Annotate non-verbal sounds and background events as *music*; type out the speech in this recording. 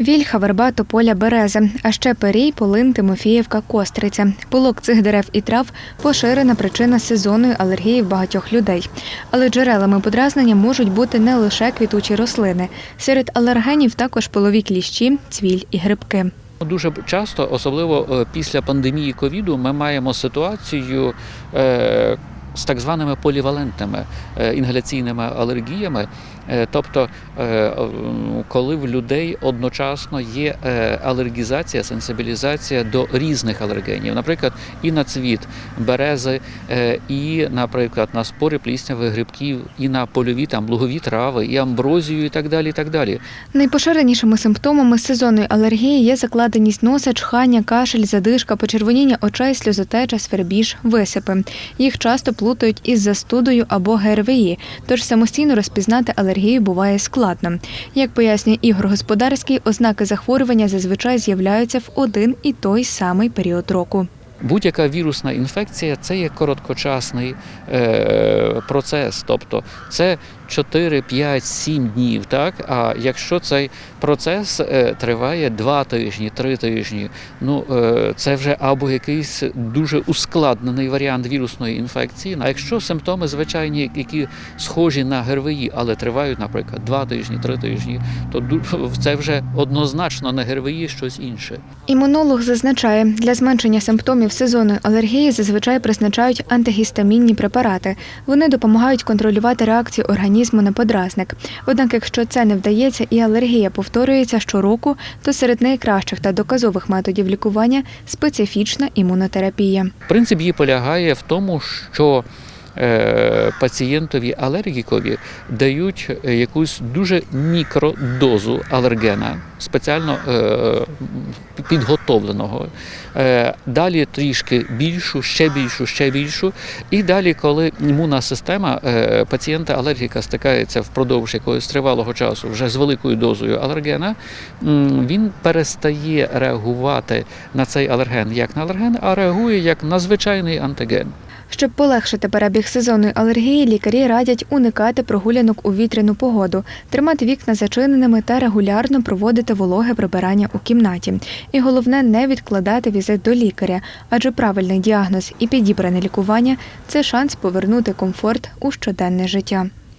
Вільха, верба, тополя, береза, а ще перій, полин, Тимофіївка, костриця. Полок цих дерев і трав поширена причина сезонної алергії в багатьох людей. Але джерелами подразнення можуть бути не лише квітучі рослини. Серед алергенів також полові кліщі, цвіль і грибки. Дуже часто, особливо е, після пандемії ковіду, ми маємо ситуацію е, з так званими полівалентними е, інгаляційними алергіями. Е, Тобто, е, коли в людей одночасно є алергізація, сенсибілізація до різних алергенів, наприклад, і на цвіт берези, і, наприклад, на спори пліснявих грибків, і на польові там лугові трави, і амброзію, і так далі. І так далі. Найпоширенішими симптомами сезонної алергії є закладеність носа, чхання, кашель, задишка, почервоніння очей, сльозотеча, свербіж, висипи. Їх часто плутають із застудою або ГРВІ, тож самостійно розпізнати алергію буває складно. Як пояснює Ігор Господарський, ознаки захворювання зазвичай з'являються в один і той самий період року. Будь-яка вірусна інфекція це є короткочасний е, процес, тобто це 4, 5, 7 днів. Так? А якщо цей процес е, триває 2 тижні, 3 тижні, ну е, це вже або якийсь дуже ускладнений варіант вірусної інфекції. А якщо симптоми звичайні, які схожі на ГРВІ, але тривають, наприклад, 2 тижні, 3 тижні, то *laughs* це вже однозначно не ГРВІ, щось інше. Імунолог зазначає, для зменшення симптомів сезонної алергії зазвичай призначають антигістамінні препарати. Вони допомагають контролювати реакцію організму на подразник. Однак, якщо це не вдається і алергія повторюється щороку, то серед найкращих та доказових методів лікування специфічна імунотерапія. Принцип її полягає в тому, що пацієнтові алергікові дають е, якусь дуже мікродозу алергена, спеціально е, підготовленого. Е, далі трішки більшу, ще більшу, ще більшу. І далі, коли імунна система е, пацієнта алергіка стикається впродовж якогось тривалого часу вже з великою дозою алергена, він перестає реагувати на цей алерген як на алерген, а реагує як на звичайний антиген. Щоб полегшити перебіг сезонної алергії, лікарі радять уникати прогулянок у вітряну погоду, тримати вікна зачиненими та регулярно проводити вологе прибирання у кімнаті. І головне не відкладати візит до лікаря, адже правильний діагноз і підібране лікування це шанс повернути комфорт у щоденне життя.